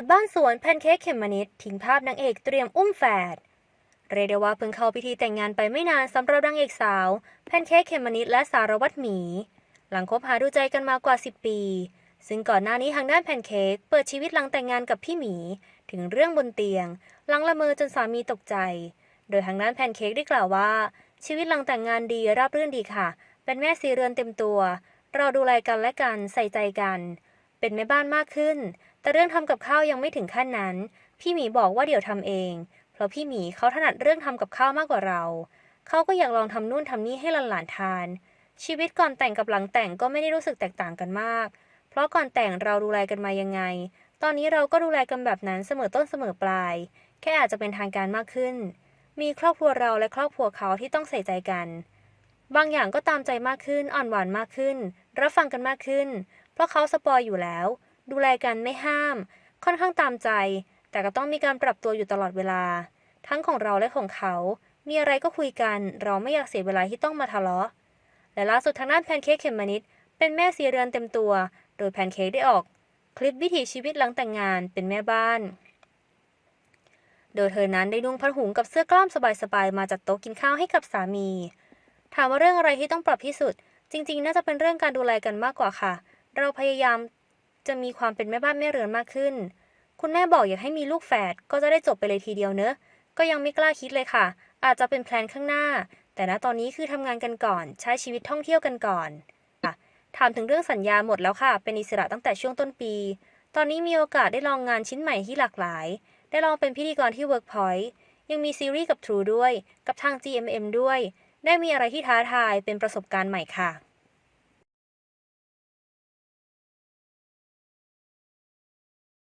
ดบ้านสวนแพนเค้กเขมมะนิดทิ้งภาพนางเอกเตรียมอุ้มแฝดเรียกได้ว่าเพิ่งเข้าพิธีแต่งงานไปไม่นานสำหรับนางเอกสาวแพนเค้กเขมมะนิดและสารวัตรหมี หลังคบหาดูใจกันมากว่า 10 ปี ซึ่งก่อนหน้านี้ทางด้านแพนเค้กเปิดชีวิตหลังแต่งงานกับพี่หมี ถึงเรื่องบนเตียง หลังละเมอจนสามีตกใจ โดยทางด้านแพนเค้กได้กล่าวว่า ชีวิตหลังแต่งงานดีราบรื่นดีค่ะ เป็นแม่สีเรือนเต็มตัว เราดูแลกันและกันใส่ใจกัน เป็นแม่บ้านมากขึ้น แต่เรื่องทำกับข้าวยังไม่ถึงขั้นนั้น พี่หมีบอกว่าเดี๋ยวทำเอง เพราะพี่หมีเขาถนัดเรื่องทำกับข้าวมากกว่าเรา เขาก็อยากลองทำนู่นทำนี่ให้หลานๆทาน ชีวิตก่อนแต่งกับหลังแต่งก็ไม่ได้รู้สึกแตกต่างกันมาก เพราะก่อนแต่งเราดูแลกันมายังไง ตอนนี้เราก็ดูแลกันแบบนั้นเสมอต้นเสมอปลาย แค่อาจจะเป็นทางการมากขึ้น มีครอบครัวเราและครอบครัวเขาที่ต้องใส่ใจกัน บางอย่างก็ตามใจมากขึ้นอ่อนหวานมากขึ้น รับฟังกันมากขึ้น เพราะเขาสปอยอยู่แล้ว ดูแลกันไม่ห้าม ค่อนข้างตามใจ แต่ก็ต้องมีการปรับตัวอยู่ตลอดเวลา ทั้งของเราและของเขา มีอะไรก็คุยกัน เราไม่อยากเสียเวลาที่ต้องมาทะเลาะ และล่าสุดทางด้านแพนเค้กเขมมะนิดเป็นแม่สีเรือนเต็มตัว โดยแพนเค้กได้ออก คลิปวิถีชีวิตหลังแต่งงานเป็นแม่บ้าน โดยเธอนั้นได้นุ่งผ้าถุงกับเสื้อกล้ามสบายๆมาจัดโต๊ะกินข้าวให้กับสามี ถามว่าเรื่องอะไรที่ต้องปรับที่สุด จริง ๆ น่าจะเป็นเรื่องการดูแลกันมากกว่าค่ะ เราพยายาม จะมีความเป็นแม่บ้านแม่เรือนมากขึ้น คุณแม่บอกอยากให้มีลูกแฝดก็จะได้จบไปเลยทีเดียวเนอะ ก็ยังไม่กล้าคิดเลยค่ะ อาจจะเป็นแพลนข้างหน้า แต่ณตอนนี้คือทำงานกันก่อน ใช้ชีวิตท่องเที่ยวกันก่อนถามถึงเรื่องสัญญาหมดแล้วค่ะ เป็นอิสระตั้งแต่ช่วงต้นปี ตอนนี้มีโอกาสได้ลองงานชิ้นใหม่ที่หลากหลาย ได้ลองเป็นพิธีกรที่ Workpoint ยังมีซีรีส์กับ True ด้วย กับทาง GMM ด้วย ได้มีอะไรที่ท้าทายเป็นประสบการณ์ใหม่ค่ะ